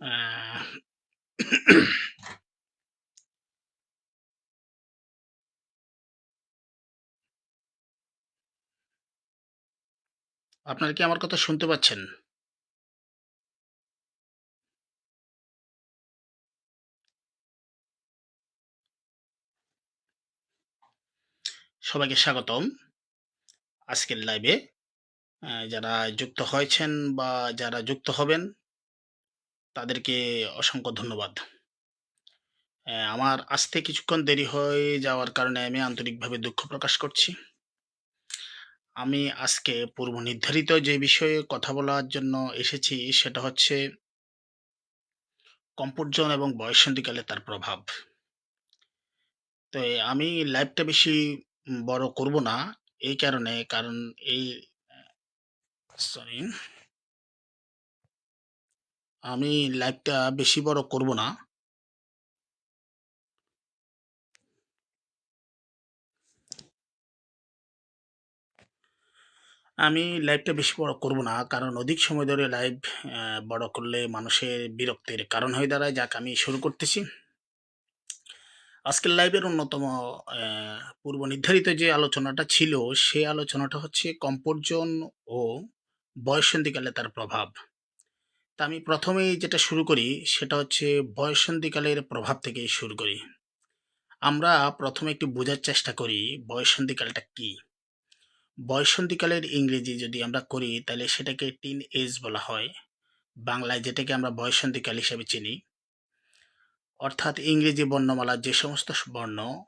আহ আপনারা কি আমার কথা শুনতে পাচ্ছেন? সবাইকে স্বাগতম আজকের লাইভে যারা যুক্ত হয়েছেন বা যারা যুক্ত হবেন তাদেরকে অসংখ্য ধন্যবাদ। আমার আসতে কিছুক্ষণ দেরি হয়ে যাওয়ার কারণে আমি আন্তরিকভাবে দুঃখ প্রকাশ করছি। আমি আজকে পূর্ব নির্ধারিত যে বিষয়ে কথা বলার জন্য এসেছি সেটা হচ্ছে কম্পোর্জন এবং বয়সন্ধিকালে তার প্রভাব। তো আমি লাইভটা বেশি বড় করব না, এই কারণে, কারণ এই সরি আমি লাইভটা বেশি বড় করব না। আমি লাইভটা বেশি বড় করব না, কারণ অধিক সময় ধরে লাইভ বড় করলে মানুষের বিরক্তির কারণ হয়ে দাঁড়ায়, যাক আমি শুরু করতেছি। আজকের লাইভের অন্যতম পূর্ব নির্ধারিত যে আলোচনাটা ছিল সেই আলোচনাটা হচ্ছে কম্পোর্জন ও বয়সন্ধিকালে তার প্রভাব। তা আমি প্রথমেই যেটা শুরু করি, সেটা হচ্ছে বয়সন্ধিকালের প্রভাব থেকেই শুরু করি। আমরা প্রথমে একটু বোঝার চেষ্টা করি, বয়সন্ধিকালটা কি? বয়সন্ধিকালের ইংরেজি যদি আমরা করি, তাহলে সেটাকে টিন এজ বলা হয়। বাংলায় যেটাকে আমরা বয়সন্ধিকাল হিসেবে চিনি। অর্থাৎ ইংরেজি বর্ণমালার যে সমস্ত বর্ণ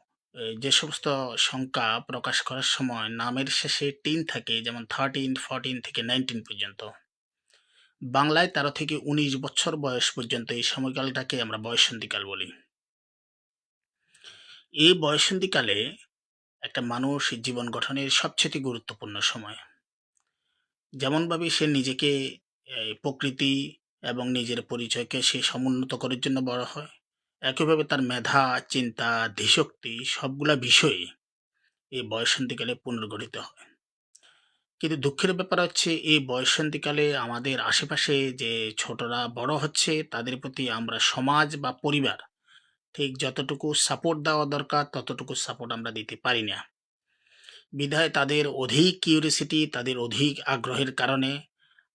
যে সমস্ত সংখ্যা প্রকাশ করার সময় নামের শেষে টিন থাকে, যেমন থার্টিন ফোরটিন থেকে নাইনটিন পর্যন্ত। বাংলায় তেরো থেকে উনিশ বছর বয়স পর্যন্ত এই সময়কালটাকে আমরা বয়সন্ধিকাল বলি। এই বয়সন্ধিকালে একটা মানুষ জীবন গঠনের সবচেয়ে গুরুত্বপূর্ণ সময়। যেমনভাবে সে নিজেকে প্রকৃতি এবং নিজের পরিচয়কে সে সমুন্নত করার জন্য বড় হয়, একইভাবে তার মেধা, চিন্তা ধীশক্তি সবগুলা বিষয়ে এই বয়সন্ধিকালে পুনর্গঠিত হয়। কিন্তু দুঃখের ব্যাপার হচ্ছে, এই বয়সন্ধিকালে আমাদের আশেপাশে যে ছোটরা বড় হচ্ছে, তাদের প্রতি আমরা সমাজ বা পরিবার, ঠিক যতটুকু সাপোর্ট দেওয়া দরকার, ততটুকু সাপোর্ট আমরা দিতে পারি না। বিধায় তাদের অধিক কিউরিসিটি তাদের অধিক আগ্রহের কারণে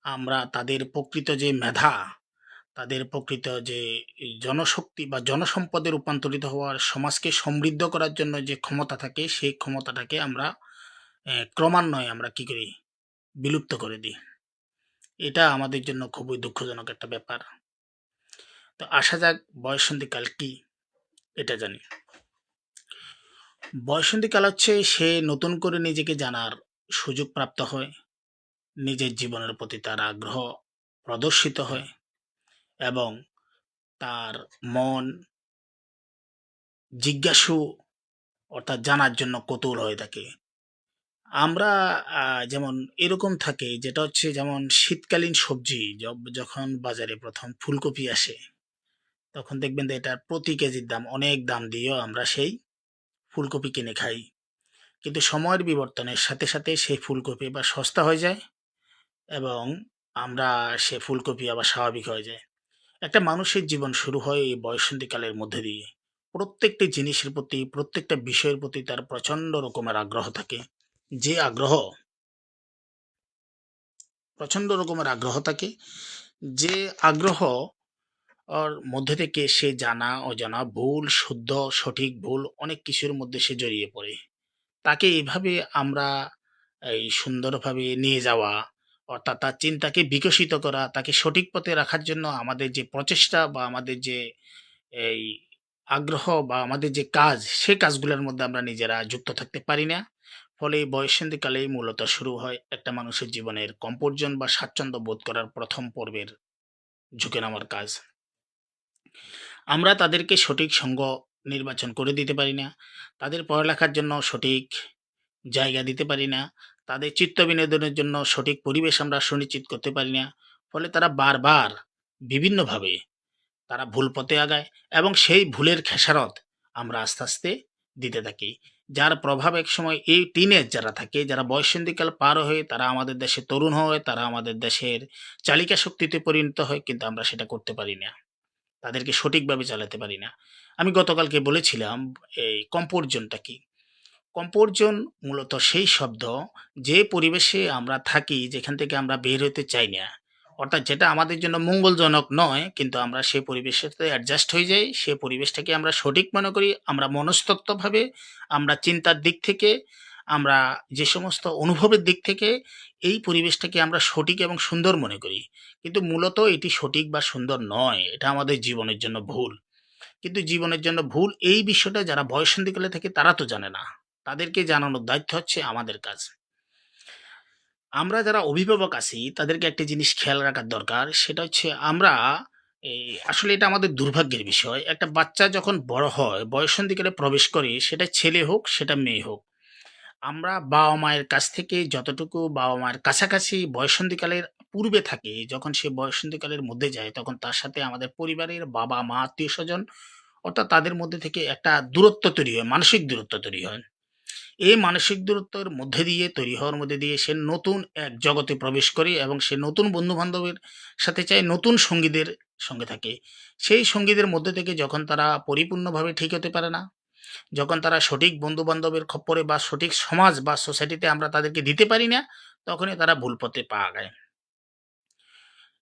আমরা তাদের প্রকৃত যে মেধা, তাদের প্রকৃত যে জনশক্তি বা জনসম্পদে রূপান্তরিত হওয়ার সমাজকে সমৃদ্ধ করার জন্য যে ক্ষমতা থাকে, সেই ক্ষমতাটাকে আমরা ক্রমান্বয়ে আমরা কি করি? বিলুপ্ত করে দিই। এটা আমাদের জন্য খুবই দুঃখজনক একটা ব্যাপার। তো আসা যাক, বয়সন্ধিকাল কি? এটা জানি। বয়সন্ধিকাল হচ্ছে সে নতুন করে নিজেকে জানার সুযোগ প্রাপ্ত হয়, নিজের জীবনের প্রতি তার আগ্রহ প্রদর্শিত হয় এবং তার মন জিজ্ঞাসু অর্থাৎ জানার জন্য কৌতূহল হয়ে থাকে। আমরা যেমন এরকম থাকে, যেটা হচ্ছে যেমন শীতকালীন সবজি যখন বাজারে প্রথম ফুলকপি আসে, তখন দেখবেন যে এটার প্রতি কেজির দাম, অনেক দাম দিয়েও আমরা সেই ফুলকপি কিনে খাই। কিন্তু সময়ের বিবর্তনের সাথে সাথে সেই ফুলকপি এবার সস্তা হয়ে যায় এবং আমরা সে ফুলকপি আবার স্বাভাবিক হয়ে যায়। একটা মানুষের জীবন শুরু হয় এই বয়সন্ধিকালের মধ্যে দিয়ে। প্রত্যেকটি জিনিসের প্রতি, প্রত্যেকটা বিষয়ের প্রতি তার প্রচণ্ড রকমের আগ্রহ থাকে। যে আগ্রহ প্রচণ্ড রকমের আগ্রহ থাকে, যে আগ্রহ ওর মধ্যে থেকে সে জানা, অজানা ভুল, শুদ্ধ, সঠিক ভুল অনেক কিছুর মধ্যে সে জড়িয়ে পড়ে। তাকে এইভাবে আমরা এই সুন্দরভাবে নিয়ে যাওয়া, অর্থাৎ তার চিন্তাকে বিকশিত করা, তাকে সঠিক পথে রাখার জন্য আমাদের যে প্রচেষ্টা বা আমাদের যে এই আগ্রহ বা আমাদের যে কাজ, সে কাজগুলোর মধ্যে আমরা নিজেরা যুক্ত থাকতে পারি না। ফলে এই বয়সন্ধিকালেই মূলত শুরু হয় একটা মানুষের জীবনের কম্পোর্জন বা স্বাচ্ছন্দ্য বোধ করার প্রথম পর্বের ঝুঁকে নামার কাজ। আমরা তাদেরকে সঠিক সঙ্গ নির্বাচন করে দিতে পারি না, তাদের পড়ালেখার জন্য সঠিক জায়গা দিতে পারি না, তাদের চিত্ত বিনোদনের জন্য সঠিক পরিবেশ আমরা সুনিশ্চিত করতে পারি না, ফলে তারা বারবার বিভিন্নভাবে তারা ভুল পথে আগায় এবং সেই ভুলের খেসারত আমরা আস্তে আস্তে দিতে থাকি। যার প্রভাব এক সময় এই টিনেজ যারা থাকে, যারা বয়সন্ধিকাল পার হয়ে তারা আমাদের দেশে তরুণ হয়, তারা আমাদের দেশের চালিকা শক্তিতে পরিণত হয়, কিন্তু আমরা সেটা করতে পারি না। তাদেরকে সঠিকভাবে চালাতে পারি না। আমি গতকালকে বলেছিলাম, এই কমফোর্ট জোনটা কি? কমফোর্ট জোন মূলত সেই শব্দ যে পরিবেশে আমরা থাকি, যেখান থেকে আমরা বের হতে চাই না অর্থাৎ যেটা আমাদের জন্য মঙ্গলজনক নয়, কিন্তু আমরা সেই পরিবেশের সাথে অ্যাডজাস্ট হয়ে যাই, সে পরিবেশটাকে আমরা সঠিক মনে করি, আমরা মনস্তত্ত্বভাবে, আমরা চিন্তার দিক থেকে, আমরা যে সমস্ত অনুভবের দিক থেকে এই পরিবেশটাকে আমরা সঠিক এবং সুন্দর মনে করি। কিন্তু মূলত এটি সঠিক বা সুন্দর নয়, এটা আমাদের জীবনের জন্য ভুল। কিন্তু জীবনের জন্য ভুল এই বিষয়টা যারা বয়সন্ধিকালে থাকে তারা তো জানে না। তাদেরকে জানানোর দায়িত্ব হচ্ছে আমাদের কাজ। আমরা যারা অভিভাবক আছি, তাদেরকে একটা জিনিস খেয়াল রাখার দরকার, সেটা হচ্ছে আমরা এই আসলে এটা আমাদের দুর্ভাগ্যের বিষয়। একটা বাচ্চা যখন বড় হয় বয়সন্ধিকালে প্রবেশ করে, সেটা ছেলে হোক, সেটা মেয়ে হোক। আমরা বাবা মায়ের কাছ থেকে যতটুকু বাবা মায়ের কাছাকাছি বয়সন্ধিকালের পূর্বে থাকে, যখন সে বয়সন্ধিকালের মধ্যে যায়, তখন তার সাথে আমাদের পরিবারের বাবা মা আত্মীয় স্বজন অর্থাৎ তাদের মধ্যে থেকে একটা দূরত্ব তৈরি হয়, মানসিক দূরত্ব তৈরি হয়। এই মানসিক দূরত্বের মধ্যে দিয়ে, তৈরি হওয়ার মধ্যে দিয়ে সে নতুন এক জগতে প্রবেশ করে এবং সে নতুন বন্ধু বান্ধবের সাথে চায় নতুন সঙ্গীদের সঙ্গে থাকে। সেই সঙ্গীদের মধ্যে থেকে যখন তারা পরিপূর্ণভাবে ঠিক হতে পারে না, যখন তারা সঠিক বন্ধু বান্ধবের খপ্পরে বা সঠিক সমাজ বা সোসাইটিতে আমরা তাদেরকে দিতে পারি না, তখনই তারা ভুল পথে পা আগায়।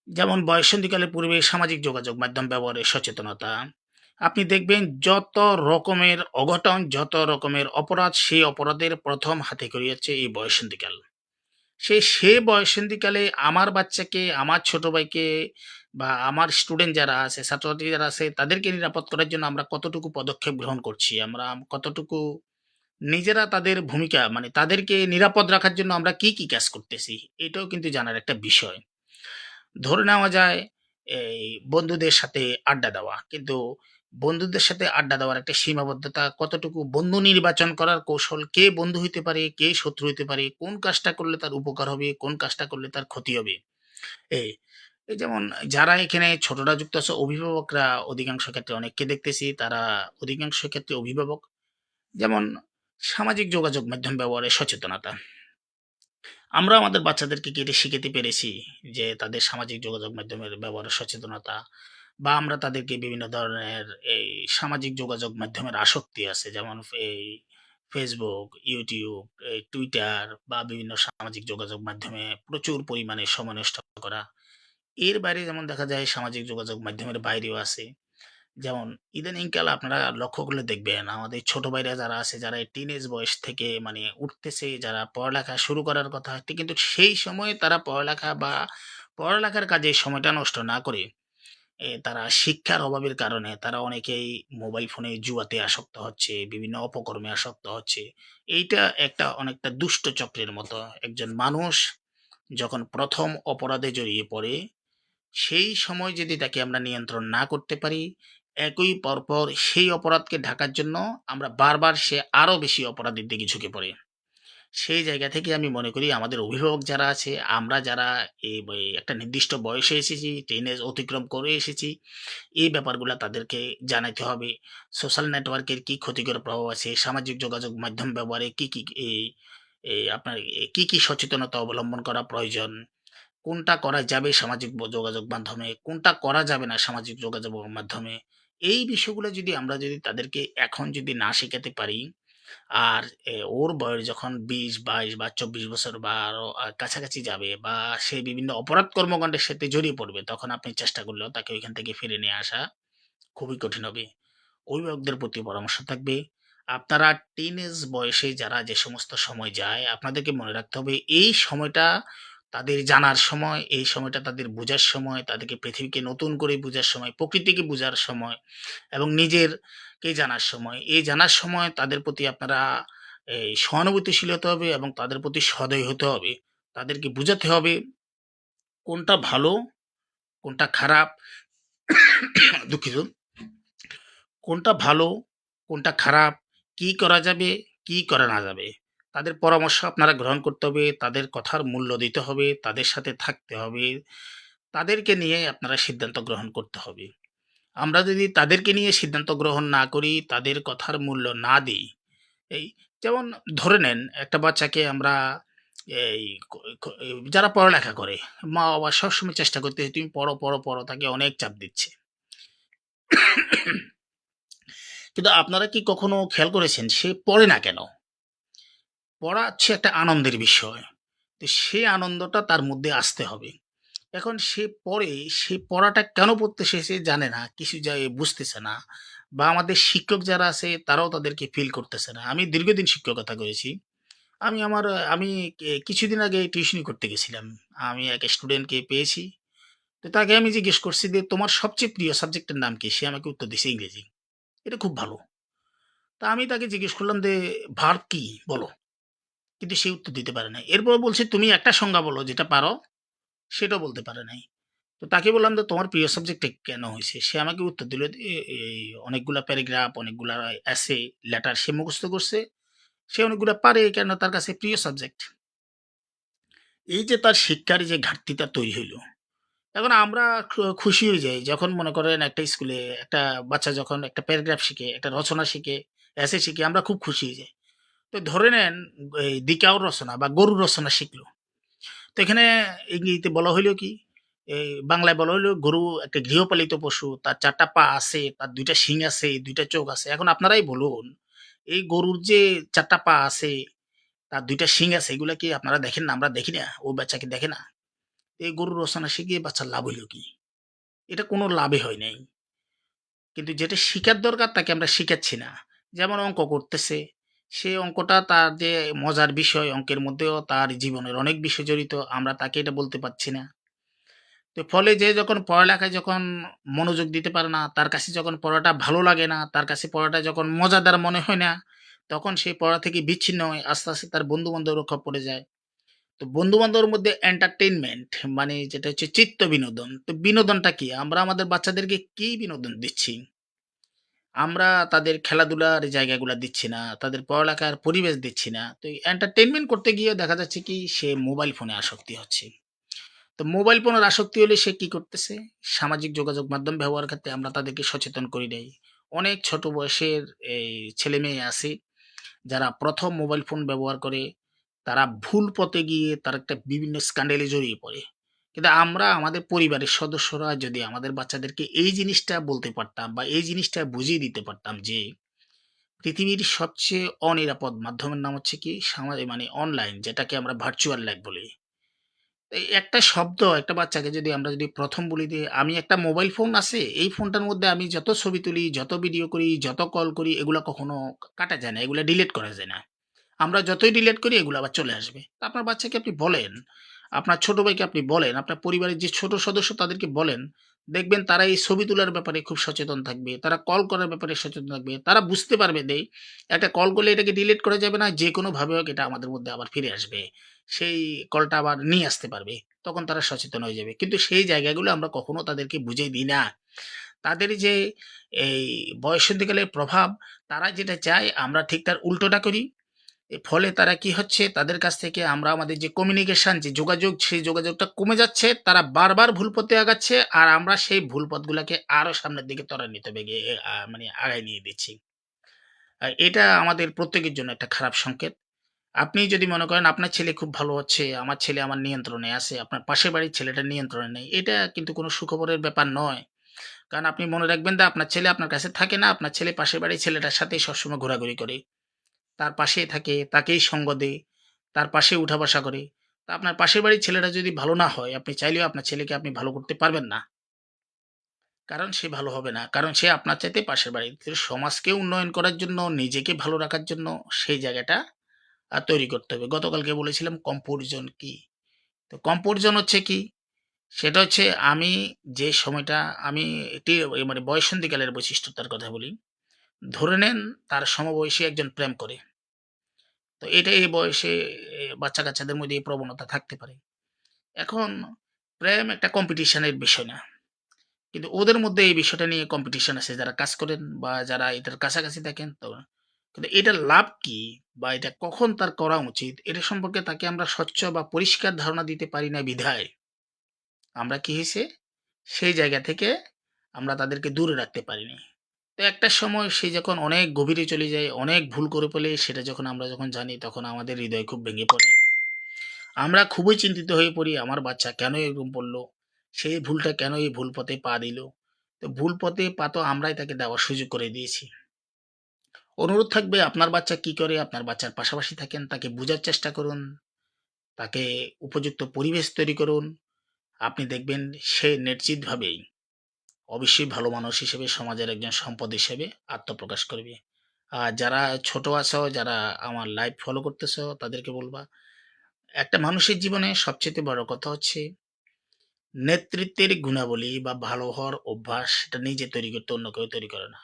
যেমন বয়সন্ধিকালের পূর্বে সামাজিক যোগাযোগ মাধ্যম ব্যবহারের সচেতনতা আপনি দেখবেন যত রকমের অঘটন, যত রকমের অপরাধ, সেই অপরাধের প্রথম হাতে করিয়েছে এই বয়সন্ধিকাল সে সে বয়সন্ধিকালে আমার বাচ্চাকে, আমার ছোট ভাইকে বা আমার স্টুডেন্ট যারা আছে, ছাত্রছাত্রী যারা আছে, তাদেরকে নিরাপদ করার জন্য আমরা কতটুকু পদক্ষেপ গ্রহণ করছি, আমরা কতটুকু নিজেরা তাদের ভূমিকা মানে তাদেরকে নিরাপদ রাখার জন্য আমরা কি কি কাজ করতেছি, এটাও কিন্তু জানার একটা বিষয়। ধরে নেওয়া যায়, এই বন্ধুদের সাথে আড্ডা দেওয়া, কিন্তু বন্ধুদের সাথে আড্ডা দেওয়ার একটা সীমাবদ্ধতা, কতটুকু বন্ধু নির্বাচন করার কৌশল, কে বন্ধু হইতে পারে, কে শত্রু হইতে পারে, কোন কাজটা করলে তার উপকার হবে, কোন কাজটা করলে তার ক্ষতি হবে। এই এই যেমন যারা এখানে ছোটরা যুক্ত আছে, অভিভাবকরা অধিকাংশ ক্ষেত্রে অনেককে দেখতেছি, তারা অধিকাংশ ক্ষেত্রে অভিভাবক। যেমন সামাজিক যোগাযোগ মাধ্যম ব্যবহারে সচেতনতা। আমরা আমাদের বাচ্চাদেরকে কি এটা শিখাতে পেরেছি যে তাদের সামাজিক যোগাযোগ মাধ্যমের ব্যবহারে সচেতনতা? বা আমরা তাদেরকে বিভিন্ন ধরনের এই সামাজিক যোগাযোগ মাধ্যমের আসক্তি আছে, যেমন এই ফেসবুক ইউটিউব এই টুইটার বা বিভিন্ন সামাজিক যোগাযোগ মাধ্যমে প্রচুর পরিমাণে সময় করা। এর বাইরে যেমন দেখা যায়, সামাজিক যোগাযোগ মাধ্যমের বাইরেও আছে। যেমন ইদানিংকাল আপনারা লক্ষ্য করলে দেখবেন, আমাদের ছোট ভাইরা যারা আছে, যারা টিনেজ বয়স থেকে মানে উঠতেছে, যারা পড়ালেখা শুরু করার কথা কিন্তু সেই সময়ে তারা পড়ালেখা বা পড়ালেখার কাজে সময়টা নষ্ট না করে এ তারা শিক্ষার অভাবের কারণে তারা অনেকেই মোবাইল ফোনে জুয়াতে আসক্ত হচ্ছে, বিভিন্ন অপকর্মে আসক্ত হচ্ছে। এইটা একটা অনেকটা দুষ্ট চক্রের মতো। একজন মানুষ যখন প্রথম অপরাধে জড়িয়ে পড়ে, সেই সময় যদি তাকে আমরা নিয়ন্ত্রণ না করতে পারি, একই পরপর সেই অপরাধকে ঢাকার জন্য আমরা বারবার সে আরও বেশি অপরাধের দিকে ঝুঁকে পড়ে। সেই জায়গা থেকে আমি মনে করি আমাদের অভিভাবক যারা আছে, আমরা যারা এই একটা নির্দিষ্ট বয়সে এসেছি টিনেজ অতিক্রম করে এসেছি, এই ব্যাপারগুলো তাদেরকে জানাতে হবে। সোশ্যাল নেটওয়ার্কের কি ক্ষতিকর প্রভাব আছে, সামাজিক যোগাযোগ মাধ্যম ব্যবহারে কি কি এই আপনার কি কি সচেতনতা অবলম্বন করা প্রয়োজন? কোনটা করা যাবে সামাজিক যোগাযোগ মাধ্যমে, কোনটা করা যাবে না সামাজিক যোগাযোগ মাধ্যমে? এই বিষয়গুলো যদি আমরা যদি তাদেরকে এখন যদি না শেখাতে পারি আর ওর বয়স যখন বিশ, বাইশ বা চব্বিশ বছর বা আরও কাছাকাছি যাবে বা সে বিভিন্ন অপরাধ কর্মকাণ্ডের সাথে জড়িয়ে পড়বে, তখন আপনি চেষ্টা করলেও তাকে ওইখান থেকে ফিরে নিয়ে আসা খুবই কঠিন হবে। অভিভাবকদের প্রতি পরামর্শ থাকবে, আপনারা টিনেজ বয়সে যারা যে সমস্ত সময় যায়, আপনাদেরকে মনে রাখতে হবে এই সময়টা তাদের জানার সময়, এই সময়টা তাদের বোঝার সময়, তাদেরকে পৃথিবীকে নতুন করে বোঝার সময়, প্রকৃতিকে বোঝার সময় এবং নিজেরকে জানার সময় এই জানার সময় তাদের প্রতি আপনারা এই সহানুভূতিশীল হতে হবে এবং তাদের প্রতি সদয় হতে হবে। তাদেরকে বোঝাতে হবে কোনটা ভালো, কোনটা খারাপ, দুঃখিত। কোনটা ভালো, কোনটা খারাপ, কি করা যাবে, কি করা না যাবে। তাদের পরামর্শ আপনারা গ্রহণ করতে হবে, তাদের কথার মূল্য দিতে হবে, তাদের সাথে থাকতে হবে, তাদেরকে নিয়ে আপনারা সিদ্ধান্ত গ্রহণ করতে হবে। আমরা যদি তাদেরকে নিয়ে সিদ্ধান্ত গ্রহণ না করি, তাদের কথার মূল্য না দিই। এই যেমন ধরে নেন, একটা বাচ্চাকে আমরা এই যারা পড়ালেখা করে মা বাবা সবসময় চেষ্টা করতে তুমি পড়ো পড়ো পড়ো, তাকে অনেক চাপ দিচ্ছে। কিন্তু আপনারা কি কখনো খেয়াল করেছেন, সে পড়ে না কেন? পড়া হচ্ছে একটা আনন্দের বিষয়। তো সেই আনন্দটা তার মধ্যে আসতে হবে। এখন সে পড়ে, সে পড়াটা কেন পড়তে সে জানে না, কিছু যায় বুঝতেছে না বা আমাদের শিক্ষক যারা আছে তারাও তাদেরকে ফিল করতেছে না। আমি দীর্ঘদিন শিক্ষকতা করেছি। আমি আমার, আমি কিছুদিন আগে টিউশনি করতে গেছিলাম। আমি এক স্টুডেন্টকে পেয়েছি। তো তাকে আমি জিজ্ঞেস করছি যে, তোমার সবচেয়ে প্রিয় সাবজেক্টের নাম কি? সে আমাকে উত্তর দিছে ইংরেজি। এটা খুব ভালো। তা আমি তাকে জিজ্ঞেস করলাম যে ভার্ব কি? বলো। কিন্তু সে উত্তর দিতে পারে না এরপর বলছে, তুমি একটা সংজ্ঞা বলো, যেটা পারো সেটাও বলতে পারে নাই। তো তাকে বললাম যে তোমার প্রিয় সাবজেক্টে কেন হয়েছে? সে আমাকে উত্তর দিল এই অনেকগুলা প্যারাগ্রাফ অনেকগুলা অ্যাসে লেটার সে মুখস্থ করছে। সে অনেকগুলা পারে, কেন তার কাছে প্রিয় সাবজেক্ট এই যে তার শিক্ষার যে ঘাটতিটা তৈরি হইল, এখন আমরা খুশি হয়ে যাই যখন মনে করেন একটা স্কুলে একটা বাচ্চা যখন একটা প্যারাগ্রাফ শিখে, একটা রচনা শিখে অ্যাসে শিখে, আমরা খুব খুশি হয়ে যাই। তো ধরে নেন, এই দিকাও রচনা বা গরুর রচনা শিখলো। তো এখানে ইংরেজিতে বলা হইল কি এই বাংলায় বলা হইল গরু একটা গৃহপালিত পশু, তার চারটা পা আছে, তার দুইটা শিং আছে, দুইটা চোখ আছে। এখন আপনারাই বলুন, এই গরুর যে চারটা পা আছে, তার দুইটা শিং আছে, এগুলা কি আপনারা দেখেন না? আমরা দেখি না? ও বাচ্চাকে দেখে না? এই গরুর রচনা শিখিয়ে বাচ্চার লাভ হইল কি? এটা কোনো লাভে হয় নাই। কিন্তু যেটা শিখার দরকার তাকে আমরা শিখাচ্ছি না। যেমন অঙ্ক করতেছে সে অঙ্কটা তার যে মজার বিষয় অঙ্কের মধ্যেও তার জীবনের অনেক বিষয় জড়িত, আমরা তাকে এটা বলতে পারছি না। তো ফলে যে যখন পড়ালেখায় যখন মনোযোগ দিতে পারে না, তার কাছে যখন পড়াটা ভালো লাগে না, তার কাছে পড়াটা যখন মজাদার মনে হয় না, তখন সেই পড়া থেকে বিচ্ছিন্ন হয় আস্তে আস্তে তার বন্ধু বান্ধব রক্ষা পড়ে যায়। তো বন্ধু বান্ধবের মধ্যে এন্টারটেইনমেন্ট মানে যেটা হচ্ছে চিত্ত বিনোদন। তো বিনোদনটা কি? আমরা আমাদের বাচ্চাদেরকে কি বিনোদন দিচ্ছি? আমরা তাদের খেলাধুলার জায়গাগুলো দিচ্ছি না, তাদের পড়ালেখার পরিবেশ দিচ্ছি না। তো এন্টারটেনমেন্ট করতে গিয়ে দেখা যাচ্ছে কি, সে মোবাইল ফোনে আসক্তি হচ্ছে। তো মোবাইল ফোনের আসক্তি হলে সে কি করতেছে? সামাজিক যোগাযোগ মাধ্যম ব্যবহার ক্ষেত্রে আমরা তাদেরকে সচেতন করি দেই অনেক ছোট বয়সের এই ছেলে মেয়ে আছে, যারা প্রথম মোবাইল ফোন ব্যবহার করে, তারা ভুল পথে গিয়ে তার একটা বিভিন্ন স্ক্যান্ডেলে জড়িয়ে পড়ে। কিন্তু আমরা আমাদের পরিবারের সদস্যরা যদি আমাদের বাচ্চাদেরকে এই জিনিসটা বলতে পারতাম বা এই জিনিসটা বুঝিয়ে দিতে পারতাম যে পৃথিবীর সবচেয়ে অনিরাপদ মাধ্যমের নাম হচ্ছে কি? সামাজিক মানে অনলাইন যেটাকে আমরা ভার্চুয়াল লাইফ বলি। একটা শব্দ, একটা বাচ্চাকে যদি আমরা যদি প্রথম বলি যে, আমি একটা মোবাইল ফোন আছে, এই ফোনটার মধ্যে আমি যত ছবি তুলি, যত ভিডিও করি, যত কল করি, এগুলো কখনো কাটা যায় না, এগুলো ডিলিট করা যায় না। আমরা যতই ডিলিট করি, এগুলো আবার চলে আসবে। আপনার বাচ্চাকে আপনি বলেন আপনার ছোট ভাইকে আপনি বলেন, আপনার পরিবারের যে ছোট সদস্য তাদেরকে বলেন, দেখবেন তারা এই ছবি তোলার ব্যাপারে খুব সচেতন থাকবে, তারা কল করার ব্যাপারে সচেতন থাকবে, তারা বুঝতে পারবে দেই একটা কল করলে এটাকে ডিলিট করা যাবে না, যে কোনো ভাবে হোক এটা আমাদের মধ্যে আবার ফিরে আসবে, সেই কলটা আবার নিয়ে আসতে পারবে, তখন তারা সচেতন হয়ে যাবে, কিন্তু সেই জায়গাগুলো আমরা কখনো তাদেরকে বুঝিয়ে দিই না। তাদের যে এই বয়সন্ধিকালের প্রভাব, তারা যেটা চায় আমরা ঠিক তার উল্টোটা করি ফলে তারা কি হচ্ছে? তাদের কাছ থেকে আমরা আমাদের যে কমিউনিকেশান যে যোগাযোগ, সেই যোগাযোগটা কমে যাচ্ছে। তারা বারবার ভুল পথে আগাচ্ছে আর আমরা সেই ভুল পথগুলোকে আরও সামনের দিকে ত্বরান্বিত বেগে মানে আগায় নিয়ে দিচ্ছি। এটা আমাদের প্রত্যেকের জন্য একটা খারাপ সংকেত। আপনি যদি মনে করেন, আপনার ছেলে খুব ভালো হচ্ছে, আমার ছেলে আমার নিয়ন্ত্রণে আছে, আপনার পাশের বাড়ির ছেলেটা নিয়ন্ত্রণে নেই, এটা কিন্তু কোনো সুখবরের ব্যাপার নয়। কারণ আপনি মনে রাখবেন যে আপনার ছেলে আপনার কাছে থাকে না, আপনার ছেলে পাশের বাড়ির ছেলেটার সাথেই সবসময় ঘোরাঘুরি করে। তার পাশে থাকে, তাকেই সঙ্গ দেয় তার পাশে উঠা বসা করে। তা আপনার পাশের বাড়ির ছেলেটা যদি ভালো না হয়, আপনি চাইলেও আপনার ছেলেকে আপনি ভালো করতে পারবেন না। কারণ সে ভালো হবে না, কারণ সে আপনার চাইতে পাশের বাড়ির। সমাজকে উন্নয়ন করার জন্য, নিজেকে ভালো রাখার জন্য সেই জায়গাটা তৈরি করতে হবে। গতকালকে বলেছিলাম কমফোর্ট জোন কি? তো কমফোর্ট হচ্ছে কি? সেটা হচ্ছে আমি যে সময়টা, আমি এটি মানে বয়সন্ধিকালের বৈশিষ্ট্যতার কথা বলি। ধরে নেন তার সমবয়সী একজন প্রেম করে। তো এটা এই বয়সে বাচ্চা কাচ্চাদের মধ্যে এই প্রবণতা থাকতে পারে। এখন প্রেম একটা কম্পিটিশনের বিষয় না। কিন্তু ওদের মধ্যে এই বিষয়টা নিয়ে কম্পিটিশন আছে। যারা কাজ করেন বা যারা এটার কাছাকাছি থাকেন, তো কিন্তু এটার লাভ কি বা এটা কখন তার করা উচিত, এটা সম্পর্কে তাকে আমরা স্বচ্ছ বা পরিষ্কার ধারণা দিতে পারি না বিধায়। আমরা কি হয়েছে? সেই জায়গা থেকে আমরা তাদেরকে দূরে রাখতে পারিনি। তো একটা সময় সে যখন অনেক গভীরে চলে যায়, অনেক ভুল করে ফেলে, সেটা যখন আমরা যখন জানি, তখন আমাদের হৃদয় খুব ভেঙে পড়ে। আমরা খুবই চিন্তিত হয়ে পড়ি, আমার বাচ্চা কেন এরকম পড়ল? সেই ভুলটা কেন এই ভুল পথে পা দিল? তো ভুল পথে পা তো আমরাই তাকে দেওয়ার সুযোগ করে দিয়েছি। অনুরোধ থাকবে, আপনার বাচ্চা কি করে, আপনার বাচ্চার পাশাপাশি থাকেন, তাকে বোঝার চেষ্টা করুন, তাকে উপযুক্ত পরিবেশ তৈরি করুন। আপনি দেখবেন সে নিশ্চিতভাবেই অবশ্যই ভালো মানুষ হিসেবে, সমাজের একজন সম্পদ হিসেবে আত্মপ্রকাশ করবে। আর যারা ছোট আছো, যারা আমার লাইভ ফলো করতেছো, তাদেরকে বলবা, একটা মানুষের জীবনে সবচেয়ে বড় কথা হচ্ছে, নেতৃত্বের গুণাবলী বা ভালো হওয়ার অভ্যাস সেটা নিজে তৈরি করতে অন্য কেউ তৈরি করে না।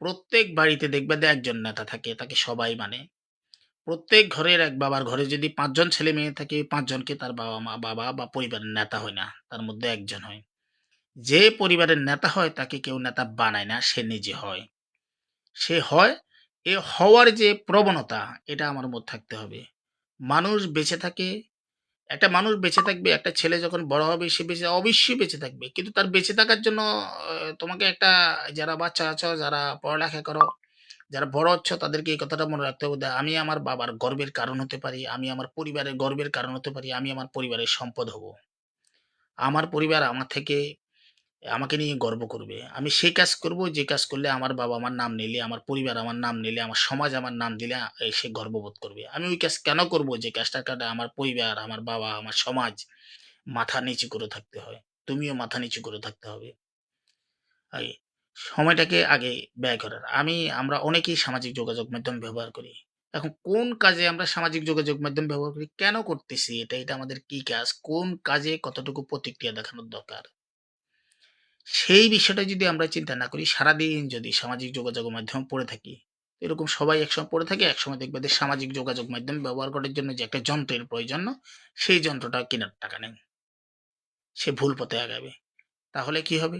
প্রত্যেক বাড়িতে দেখবে যে একজন নেতা থাকে, তাকে সবাই মানে। প্রত্যেক ঘরের এক বাবার ঘরে যদি পাঁচজন ছেলে মেয়ে থাকে, পাঁচজনকে তার বাবা মা বাবা বা পরিবারের নেতা হয় না, তার মধ্যে একজন হয়। যে পরিবারের নেতা হয় তাকে কেউ নেতা বানায় না, সে নিজে হয়। সে হয়, এ হওয়ার যে প্রবণতা, এটা আমার মধ্যে থাকতে হবে। মানুষ বেঁচে থাকে, একটা মানুষ বেঁচে থাকবে, একটা ছেলে যখন বড় হবে, সে বেঁচে, অবশ্যই বেঁচে থাকবে। কিন্তু তার বেঁচে থাকার জন্য তোমাকে একটা, যারা বাচ্চা আছো, যারা পড়ালেখা করো, যারা বড় হচ্ছ, তাদেরকে এই কথাটা মনে রাখতে হবে আমি আমার বাবার গর্বের কারণ হতে পারি, আমি আমার পরিবারের গর্বের কারণ হতে পারি, আমি আমার পরিবারের সম্পদ হব। আমার পরিবার আমার থেকে আমাকে নিয়ে গর্ব করবে। আমি সেই কাজ করব, যে কাজ করলে আমার বাবা আমার নাম নিলে, আমার পরিবার আমার নাম নিলে, আমার সমাজ আমার নাম দিলে সে গর্ববোধ করবে। আমি ওই কাজ কেন করব? যে কাজটার কারণে আমার পরিবার, আমার বাবা, আমার সমাজ মাথা নিচু করে থাকতে হয়। তুমিও মাথা নিচু করে থাকতে হবে। সময়টাকে আগে ব্যয় করার। আমি, আমরা অনেকেই সামাজিক যোগাযোগ মাধ্যম ব্যবহার করি। এখন কোন কাজে আমরা সামাজিক যোগাযোগ মাধ্যম ব্যবহার করি? কেন করতেছি? এটা এটা আমাদের কি কাজ? কোন কাজে কতটুকু প্রতিক্রিয়া দেখানোর দরকার? সেই বিষয়টা যদি আমরা চিন্তা না করি, সারাদিন যদি সামাজিক যোগাযোগ মাধ্যম পড়ে থাকি এরকম সবাই একসময় পড়ে থাকে, একসময় দেখবে যে সামাজিক যোগাযোগ মাধ্যম ব্যবহার করার জন্য যে একটা যন্ত্রের প্রয়োজন, সেই যন্ত্রটা কেনার টাকা নেই। সে ভুল পথে আগাবে। তাহলে কি হবে?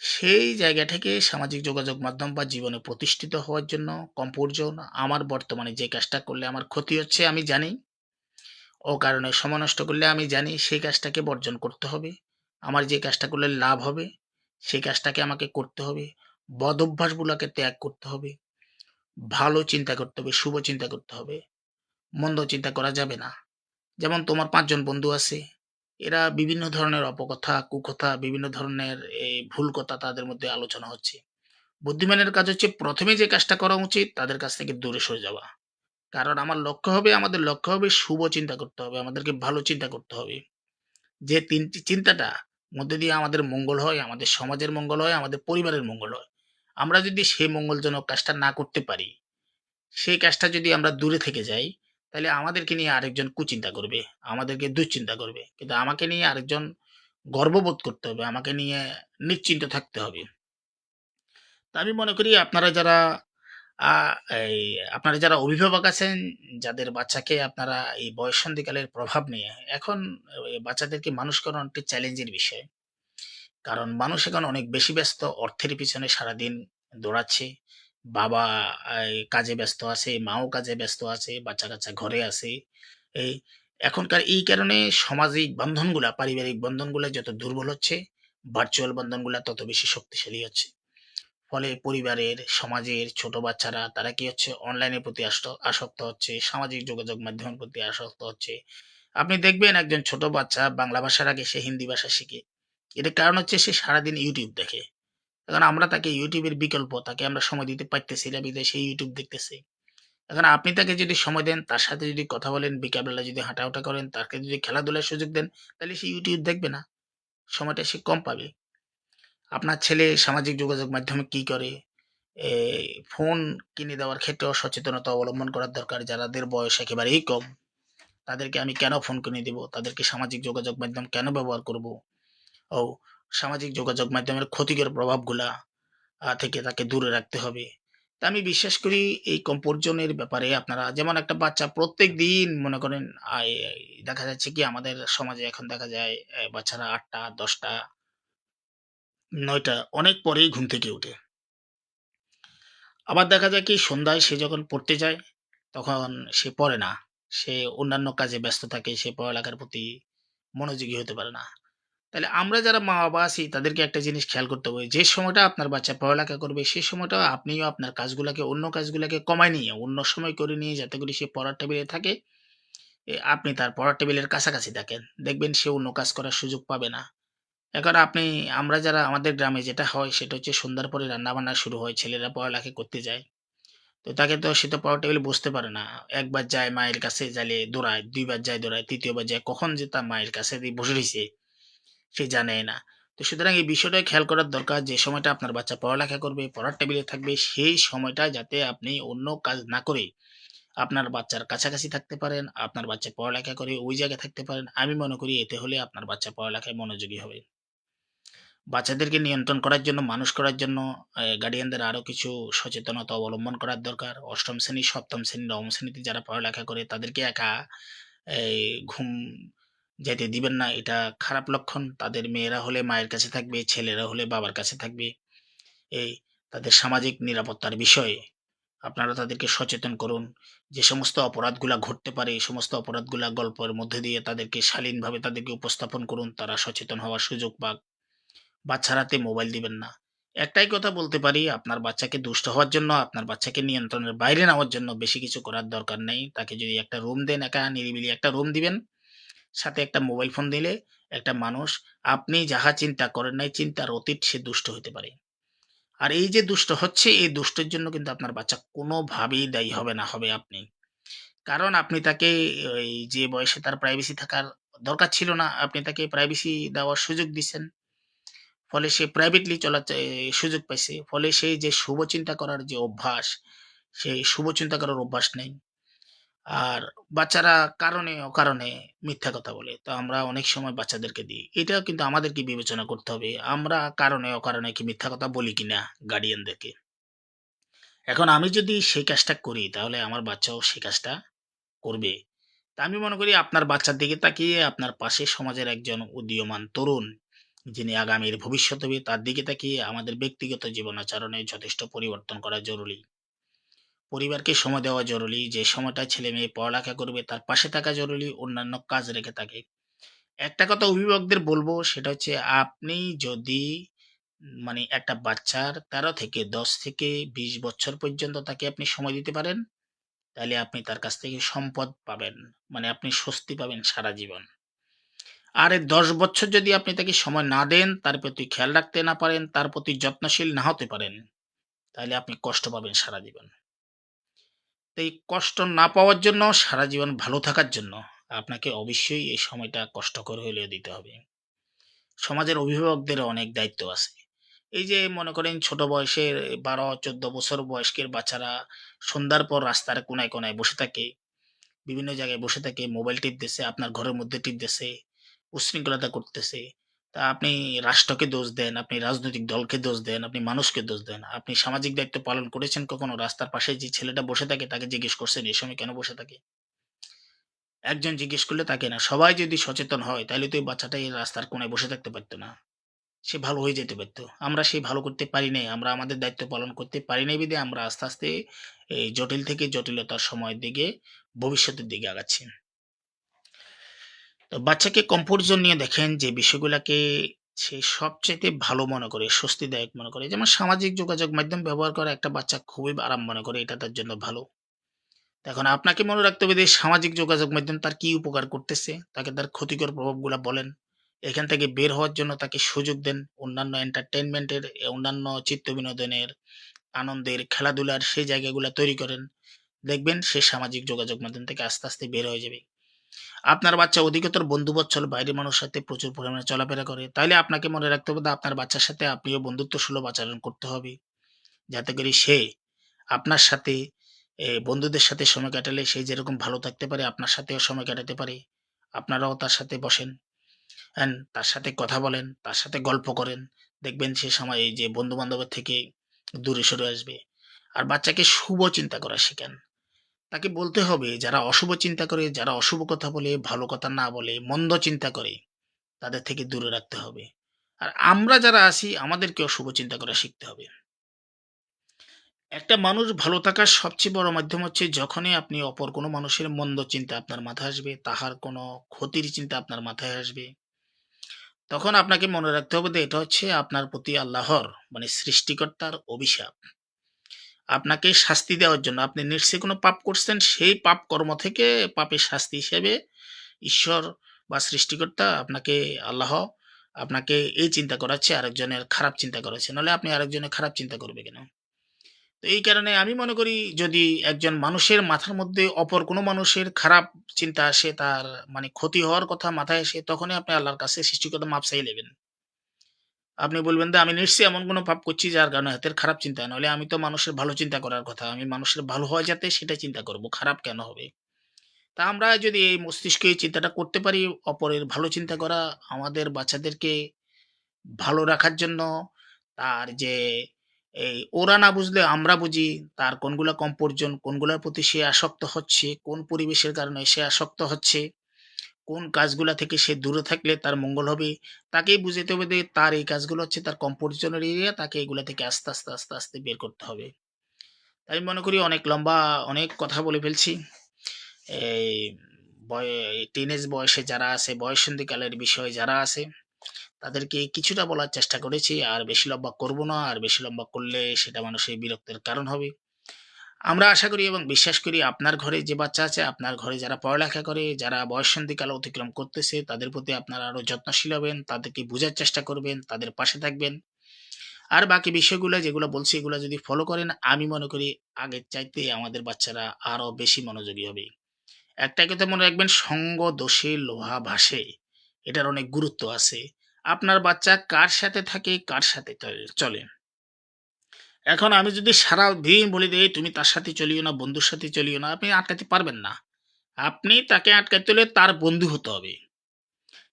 সেই জায়গা থেকে সামাজিক যোগাযোগ মাধ্যম বা জীবনে প্রতিষ্ঠিত হওয়ার জন্য কম্পোর্জন আমার বর্তমানে যে কাজটা করলে আমার ক্ষতি হচ্ছে আমি জানি। ও কারণে সময় নষ্ট করলে আমি জানি, সেই কাজটাকে বর্জন করতে হবে। আমার যে কাজটা করলে লাভ হবে সেই কাজটাকে আমাকে করতে হবে। বদ অভ্যাসগুলোকে ত্যাগ করতে হবে। ভালো চিন্তা করতে হবে, শুভ চিন্তা করতে হবে। মন্দ চিন্তা করা যাবে না। যেমন তোমার পাঁচজন বন্ধু আছে, এরা বিভিন্ন ধরনের অপকথা, কুকথা, বিভিন্ন ধরনের এই ভুল কথা তাদের মধ্যে আলোচনা হচ্ছে। বুদ্ধিমানের কাজ হচ্ছে প্রথমে যে কাজটা করা উচিত, তাদের কাছ থেকে দূরে সরে যাওয়া। কারণ আমার লক্ষ্য হবে, আমাদের লক্ষ্য হবে শুভ চিন্তা করতে হবে, আমাদেরকে ভালো চিন্তা করতে হবে। যে তিনটি চিন্তাটা মধ্যে দিয়ে আমাদের মঙ্গল হয়, আমাদের সমাজের মঙ্গল হয়, আমাদের পরিবারের মঙ্গল হয়। আমরা যদি সেই মঙ্গলজনক কাজটা না করতে পারি, সেই কাজটা যদি আমরা দূরে থেকে যাই, তাহলে আমাদেরকে নিয়ে আরেকজন কুচিন্তা করবে, আমাদেরকে দুশ্চিন্তা করবে। কিন্তু আমাকে নিয়ে আরেকজন গর্ববোধ করতে হবে, আমাকে নিয়ে নিশ্চিন্ত থাকতে হবে। তা আমি মনে করি আপনারা যারা এই আপনারা যারা অভিভাবক আছেন যাদের বাচ্চাকে আপনারা এই বয়ঃসন্ধিকালের প্রভাব নিয়ে এখন বাচ্চাদেরকে মানুষ করানো একটি চ্যালেঞ্জের বিষয়। কারণ মানুষ এখন অনেক বেশি ব্যস্ত অর্থের পিছনে সারাদিন দৌড়াচ্ছে। বাবা এই, কাজে ব্যস্ত আছে মাও কাজে ব্যস্ত আছে বাচ্চা কাচ্চা ঘরে আছে। এই এখনকার এই কারণে সামাজিক বন্ধনগুলা পারিবারিক বন্ধনগুলা যত দুর্বল হচ্ছে ভার্চুয়াল বন্ধনগুলা তত বেশি শক্তিশালী হচ্ছে। ফলে পরিবারের, সমাজের ছোট বাচ্চারা, তারা কি হচ্ছে অনলাইনের প্রতি আসক্ত হচ্ছে, সামাজিক যোগাযোগ মাধ্যমের প্রতি আসক্ত হচ্ছে। আপনি দেখবেন একজন ছোট বাচ্চা বাংলা ভাষার আগে সে হিন্দি ভাষা শিখে। এটার কারণ হচ্ছে সে সারাদিন ইউটিউব দেখে। এখন আমরা তাকে ইউটিউবের বিকল্প, তাকে আমরা সময় দিতে পারতেছি না বিধায় সে ইউটিউব দেখতেছে। এখন আপনি তাকে যদি সময় দেন, তার সাথে যদি কথা বলেন, বিকালবেলা যদি হাঁটাহুটা করেন, তাকে যদি খেলাধুলার সুযোগ দেন, তাহলে সে ইউটিউব দেখবে না। সময়টা সে কম পাবে। আপনার ছেলে সামাজিক যোগাযোগ মাধ্যমে কি করে? ফোন কিনে দেওয়ার ক্ষেত্রেও সচেতনতা অবলম্বন করার দরকার। যাদের বয়স একেবারেই কম, তাদেরকে আমি কেন ফোন কিনে দেব? তাদেরকে সামাজিক যোগাযোগ মাধ্যম কেন ব্যবহার করব? ও, সামাজিক যোগাযোগ মাধ্যমের ক্ষতিকর প্রভাবগুলা থেকে তাকে দূরে রাখতে হবে। তা আমি বিশ্বাস করি এই কম্পোর্জনের ব্যাপারে আপনারা, যেমন একটা বাচ্চা প্রত্যেক দিন মনে করেন দেখা যাচ্ছে কি আমাদের সমাজে এখন দেখা যায় বাচ্চারা আটটা, দশটা নয়টা, অনেক পরেই ঘুম থেকে উঠে। আবার দেখা যায় কি, সন্ধ্যায় সে যখন পড়তে যায়, তখন সে পড়ে না। সে অন্যান্য কাজে ব্যস্ত থাকে, সে পড়ালেখার প্রতি মনোযোগী হতে পারে না। তাহলে আমরা যারা মা বাবা আছি, তাদেরকে একটা জিনিস খেয়াল করতে হবে, যে সময়টা আপনার বাচ্চা পড়ালেখা করবে সেই সময়টা আপনিও আপনার কাজগুলোকে, অন্য কাজগুলোকে কমায় নিয়ে, অন্য সময় করে নিয়ে যাতে করে সে পড়ার টেবিলে থাকে আপনি তার পড়ার টেবিলের কাছাকাছি থাকেন। দেখবেন সে অন্য কাজ করার সুযোগ পাবে না। এখন আপনি, আমরা যারা আমাদের গ্রামে যেটা হয় সেটা হচ্ছে সন্ধ্যার পরে রান্নাবান্না শুরু হয়, ছেলেরা পড়ালেখা করতে যায়। তো তাকে তো, সে তো পড়া টেবিলে বসতে পারে না। একবার যায় মায়ের কাছে যাইলে দৌড়ায়, দুইবার যায় দৌড়ায়, তৃতীয়বার যায়, কখন যে তার মায়ের কাছে বসে রয়েছে, সে জানে না। তো সুতরাং এই বিষয়টা খেয়াল করার দরকার যে, সময়টা আপনার বাচ্চা পড়ালেখা করবে, পড়ার টেবিলে থাকবে, সেই সময়টা যাতে আপনি অন্য কাজ না করে আপনার বাচ্চার কাছাকাছি থাকতে পারেন, আপনার বাচ্চা পড়ালেখা করে ওই জায়গায় থাকতে পারেন। আমি মনে করি এতে হলে আপনার বাচ্চা পড়ালেখায় মনোযোগী হবে। বাচ্চাদেরকে নিয়ন্ত্রণ করার জন্য, মানুষ করার জন্য গার্ডিয়ানদের আরও কিছু সচেতনতা অবলম্বন করার দরকার। অষ্টম শ্রেণি, সপ্তম শ্রেণি, নবম শ্রেণীতে যারা পড়ালেখা করে, তাদেরকে একা এই ঘুম যেতে দিবেন না, এটা খারাপ লক্ষণ। তাদের মেয়েরা হলে মায়ের কাছে থাকবে, ছেলেরা হলে বাবার কাছে থাকবে। এই তাদের সামাজিক নিরাপত্তার বিষয়ে, আপনারা তাদেরকে সচেতন করুন। যে সমস্ত অপরাধগুলা ঘটতে পারে, এই সমস্ত অপরাধগুলা গল্পের মধ্যে দিয়ে তাদেরকে শালীনভাবে তাদেরকে উপস্থাপন করুন। তারা সচেতন হওয়ার সুযোগ পাক। বাচ্চার হাতে মোবাইল দিবেন না। একটাই কথা বলতে পারি, আপনার বাচ্চাকে দুষ্ট হওয়ার জন্য, আপনার বাচ্চাকে নিয়ন্ত্রণের বাইরে নেওয়ার জন্য বেশি কিছু করার দরকার নেই। তাকে যদি একটা রুম দেন, একা নিরিবিলি একটা রুম দিবেন, সাথে একটা মোবাইল ফোন দিলে একটা মানুষ, আপনি যাহা চিন্তা করেন নাই, চিন্তার অতীত সে দুষ্ট হতে পারে। আর এই যে দুষ্ট হচ্ছে, এই দুষ্টের জন্য কিন্তু আপনার বাচ্চা কোনোভাবেই দায়ী হবে না, হবে আপনি। কারণ আপনি তাকে ওই যে বয়সে তার প্রাইভেসি থাকার দরকার ছিল না, আপনি তাকে প্রাইভেসি দেওয়ার সুযোগ দিচ্ছেন ফলে সে প্রাইভেটলি চলার সুযোগ পাইছে, ফলে সেই যে শুভ চিন্তা করার যে অভ্যাস, সেই শুভ চিন্তা করার অভ্যাস নেই। আর বাচ্চারা কারণে অকারণে মিথ্যা কথা বলে। তো আমরা অনেক সময় বাচ্চাদেরকে দিই। এটাও কিন্তু আমাদেরকে বিবেচনা করতে হবে, আমরা কারণে অকারণে কি মিথ্যা কথা বলি কিনা গার্ডিয়ানদেরকে এখন আমি যদি সেই কাজটা করি, তাহলে আমার বাচ্চাও সেই কাজটা করবে। তা আমি মনে করি আপনার বাচ্চার দিকে তাকিয়ে আপনার পাশে সমাজের একজন উদীয়মান তরুণ যিনি আগামীর ভবিষ্যৎ হবে, তার দিকে তাকিয়ে আমাদের ব্যক্তিগত জীবনাচরণে যথেষ্ট পরিবর্তন করা জরুরি। পরিবারকে সময় দেওয়া জরুরি, যে সময়টা ছেলে মেয়ে পড়ালেখা করবে তার পাশে থাকা জরুরি, অন্যান্য কাজ রেখে থাকে। একটা কথা অভিভাবকদের বলব, সেটা হচ্ছে আপনি যদি মানে একটা বাচ্চার তেরো থেকে দশ থেকে বিশ বছর পর্যন্ত তাকে আপনি সময় দিতে পারেন, তাহলে আপনি তার কাছ থেকে সম্পদ পাবেন মানে আপনি স্বস্তি পাবেন সারা জীবন। আর এই দশ বছর যদি আপনি তাকে সময় না দেন, তার প্রতি খেয়াল রাখতে না পারেন, তার প্রতি যত্নশীল না হতে পারেন, তাহলে আপনি কষ্ট পাবেন সারা জীবন। এই কষ্ট না পাওয়ার জন্য, সারা জীবন ভালো থাকার জন্য আপনাকে অবশ্যই এই সময়টা কষ্টকর হলেও দিতে হবে। সমাজের অভিভাবকদের অনেক দায়িত্ব আছে। এই যে মনে করেন ছোট বয়সের বারো, চোদ্দ বছর বয়স্কের বাচ্চারা সন্ধ্যার পর রাস্তার কোনায় কোনায় বসে থাকে, বিভিন্ন জায়গায় বসে থাকে, মোবাইল টিপতেছে আপনার ঘরের মধ্যে টিপ টিপতেছে উশৃঙ্খলতা করতেছে। তা আপনি রাষ্ট্রকে দোষ দেন, আপনি রাজনৈতিক দলকে দোষ দেন, আপনি মানুষকে দোষ দেন। আপনি সামাজিক দায়িত্ব পালন করেছেন কখনো? রাস্তার পাশে যে ছেলেটা বসে থাকে তাকে জিজ্ঞেস করছেন, এই সময় কেন বসে থাকে? একজন জিজ্ঞেস করলে তাকে না। সবাই যদি সচেতন হয়, তাহলে তো এই বাচ্চাটা এই রাস্তার কোনায় বসে থাকতে পারতো না। সে ভালো হয়ে যেতে পারতো। আমরা সেই ভালো করতে পারি নাই, আমরা আমাদের দায়িত্ব পালন করতে পারি নাই বিধে আমরা আস্তে আস্তে এই জটিল থেকে জটিলতার সময়ের দিকে, ভবিষ্যতের দিকে আগাচ্ছি। বাচ্চাকে কমফোর্ট জোন নিয়ে দেখেন যে বিষয়গুলোকে সে সবচেয়ে ভালো মনে করে, স্বস্তিদায়ক মনে করে। যেমন সামাজিক যোগাযোগ মাধ্যম ব্যবহার করা একটা বাচ্চা খুবই আরাম মনে করে, এটা তার জন্য ভালো। তো এখন আপনাকে মনে রাখতে হবে যে সামাজিক যোগাযোগ মাধ্যম তার কি উপকার করতেছে, তাকে তার ক্ষতিকর প্রভাবগুলো বলেন। এখান থেকে বের হওয়ার জন্য তাকে সুযোগ দেন অন্যান্য এন্টারটেনমেন্টের অন্যান্য চিত্ত বিনোদনের, আনন্দের, খেলাধুলার সেই জায়গাগুলো তৈরি করেন। দেখবেন সে সামাজিক যোগাযোগ মাধ্যম থেকে আস্তে আস্তে বের হয়ে যাবে। আপনার বাচ্চা অধিকতর বন্ধু বৎসল বাইরের মানুষের সাথে প্রচুর পরিমাণে চলাফেরা করে, তাইলে আপনাকে মনে রাখতে হবে আপনার বাচ্চার সাথে আপনিও বন্ধুত্ব সুলভ আচরণ করতে হবে। যাতে করে সে আপনার সাথে বন্ধুদের সাথে সময় কাটালে সে যেরকম ভালো থাকতে পারে, আপনার সাথেও সময় কাটাতে পারে। আপনারাও তার সাথে বসেন অ্যান্ড তার সাথে কথা বলেন, তার সাথে গল্প করেন। দেখবেন সে সময় এই যে বন্ধু বান্ধবের থেকে দূরে সরে আসবে। আর বাচ্চাকে শুভ চিন্তা করা শেখান। তাকে বলতে হবে, যারা অশুভ চিন্তা করে, যারা অশুভ কথা বলে, ভালো কথা না বলে, মন্দ চিন্তা করে, তাদের থেকে দূরে রাখতে হবে। আর আমরা যারা আছি, আমাদেরকে অশুভ চিন্তা করা শিখতে হবে। একটা মানুষ ভালো থাকার সবচেয়ে বড় মাধ্যম হচ্ছে, যখনই আপনি অপর কোনো মানুষের মন্দ চিন্তা আপনার মাথায় আসবে, তাহার কোনো ক্ষতির চিন্তা আপনার মাথায় আসবে, তখন আপনাকে মনে রাখতে হবে যে, এটা হচ্ছে আপনার প্রতি আল্লাহর মানে সৃষ্টিকর্তার অভিশাপ। আপনাকে শাস্তি দেওয়ার জন্য। আপনি নিশ্চয়ই কোনো পাপ করছেন, সেই পাপ কর্ম থেকে পাপের শাস্তি হিসেবে ঈশ্বর বা সৃষ্টিকর্তা আপনাকে, আল্লাহ আপনাকে এই চিন্তা করাচ্ছে, আরেকজনের খারাপ চিন্তা করাচ্ছে। নাহলে আপনি আরেকজনের খারাপ চিন্তা করবে কেন? তো এই কারণে আমি মনে করি, যদি একজন মানুষের মাথার মধ্যে অপর কোনো মানুষের খারাপ চিন্তা আসে, তার মানে ক্ষতি হওয়ার কথা মাথায় আসে, তখনই আপনি আল্লাহর কাছে সৃষ্টিকর্তা মাপ চাই নেবেন। আপনি বলবেন যে আমি নিশ্চয়ই এমন কোনো পাপ করছি যার কারণে হাতের খারাপ চিন্তা। নাহলে আমি তো মানুষের ভালো চিন্তা করার কথা। আমি মানুষের ভালো হয় যাতে সেটা চিন্তা করব, খারাপ কেন হবে? তা আমরা যদি এই মস্তিষ্কে চিন্তাটা করতে পারি, অপরের ভালো চিন্তা করা, আমাদের বাচ্চাদেরকে ভালো রাখার জন্য, তার যে এই ওরা না বুঝলে আমরা বুঝি, তার কোনগুলা কম প্রয়োজন কোনগুলোর প্রতি সে আসক্ত হচ্ছে, কোন পরিবেশের কারণে সে আসক্ত হচ্ছে কোন কাজগুলা থেকে সে দূরে থাকলে তার মঙ্গল হবে, তাকেই বুঝাতে হবে যে তার এই কাজগুলো হচ্ছে তার কমফোর্ট এরিয়া তাকে এগুলা থেকে আস্তে আস্তে আস্তে আস্তে বের করতে হবে। আমি মনে করি অনেক লম্বা, অনেক কথা বলে ফেলছি। এই বয় টিনেজ বয়সে যারা আছে, বয়সন্ধিকালের বিষয়ে যারা আছে, তাদেরকে কিছুটা বলার চেষ্টা করেছি, আর বেশি লম্বা করব না, আর বেশি লম্বা করলে সেটা মানুষের বিরক্তের কারণ হবে। আমরা আশা করি এবং বিশ্বাস করি আপনার ঘরে যে বাচ্চা আছে, আপনার ঘরে যারা পড়ালেখা করে, যারা বয়সন্ধিকাল অতিক্রম করতেছে, তাদের প্রতি আপনারা আরও যত্নশীল হবেন, তাদেরকে বোঝার চেষ্টা করবেন, তাদের পাশে থাকবেন। আর বাকি বিষয়গুলো যেগুলো বলছি, এগুলো যদি ফলো করেন, আমি মনে করি আগের চাইতে আমাদের বাচ্চারা আরও বেশি মনোযোগী হবে। একটা কথা মনে রাখবেন, সঙ্গ দোষে লোহা ভাসে। এটার অনেক গুরুত্ব আছে। আপনার বাচ্চা কার সাথে থাকে, কার সাথে চলে? এখন আমি যদি সারা দিন বলি দিই তুমি তার সাথে চলিও না, বন্ধুর সাথে চলিও না, আপনি আটকাতে পারবেন না। আপনি তাকে আটকাতে হলে তার বন্ধু হতে হবে।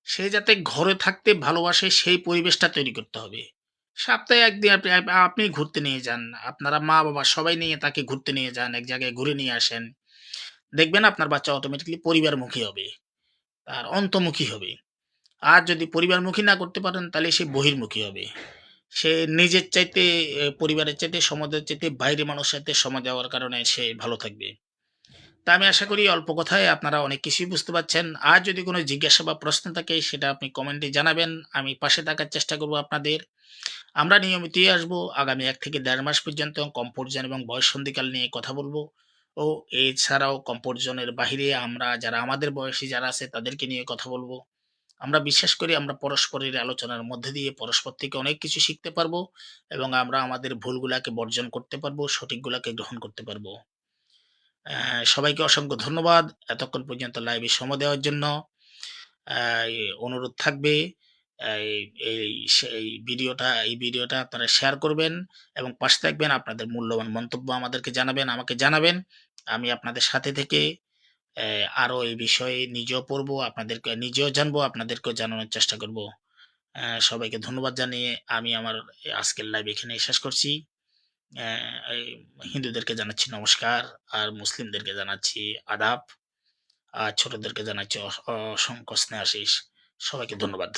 সে যাতে ঘরে থাকতে ভালোবাসে, সেই পরিবেশটা তৈরি করতে হবে। সপ্তাহে একদিন আপনি আপনি ঘুরতে নিয়ে যান। আপনারা মা বাবা সবাই নিয়ে তাকে ঘুরতে নিয়ে যান, এক জায়গায় ঘুরে নিয়ে আসেন। দেখবেন আপনার বাচ্চা অটোমেটিকলি পরিবারমুখী হবে। তার অন্তমুখী হবে। আর যদি পরিবারমুখী না করতে পারেন, তাহলে সে বহির্মুখী হবে। সে নিজের চাইতে পরিবারের চাইতে, সমাজের চাইতে বাইরে মানুষের সাথে সময় দেওয়ার কারণে সে ভালো থাকবে। তা আমি আশা করি অল্প কথায় আপনারা অনেক কিছুই বুঝতে পারছেন। আর যদি কোনো জিজ্ঞাসা বা প্রশ্ন থাকে, সেটা আপনি কমেন্টে জানাবেন। আমি পাশে থাকার চেষ্টা করব আপনাদের। আমরা নিয়মিতই আসব। আগামী এক থেকে দেড় মাস পর্যন্ত কমফোর্ট জোন এবং বয়স সন্ধিকাল নিয়ে কথা বলব। ও, এছাড়াও কমফোর্ট জোনের বাহিরে আমরা যারা আমাদের বয়সী যারা আছে, তাদেরকে নিয়ে কথা বলব। আমরা বিশ্বাস করি আমরা পরস্পরের আলোচনার মধ্যে দিয়ে পরস্পর থেকে অনেক কিছু শিখতে পারব এবং আমরা আমাদের ভুলগুলাকে বর্জন করতে পারব, সঠিকগুলাকে গ্রহণ করতে পারব। সবাইকে অসংখ্য ধন্যবাদ। এতক্ষণ পর্যন্ত লাইভে সময় দেওয়ার জন্য অনুরোধ থাকবে, এই ভিডিওটা এই ভিডিওটা আপনারা শেয়ার করবেন এবং পাশে থাকবেন আপনাদের মূল্যবান মন্তব্য আমাদেরকে জানাবেন, আমাকে জানাবেন। আমি আপনাদের সাথে থেকে আহ, আরও এই বিষয়ে নিজেও পড়ব আপনাদেরকে নিজেও জানব আপনাদেরকেও জানানোর চেষ্টা করব। সবাইকে ধন্যবাদ জানিয়ে আমি আমার আজকের লাইভ এখানে শেষ করছি। হিন্দুদেরকে জানাচ্ছি নমস্কার আর মুসলিমদেরকে জানাচ্ছি আদাব আর ছোটদেরকে জানাচ্ছি অসংখ্য স্নেহাশিস। সবাইকে ধন্যবাদ।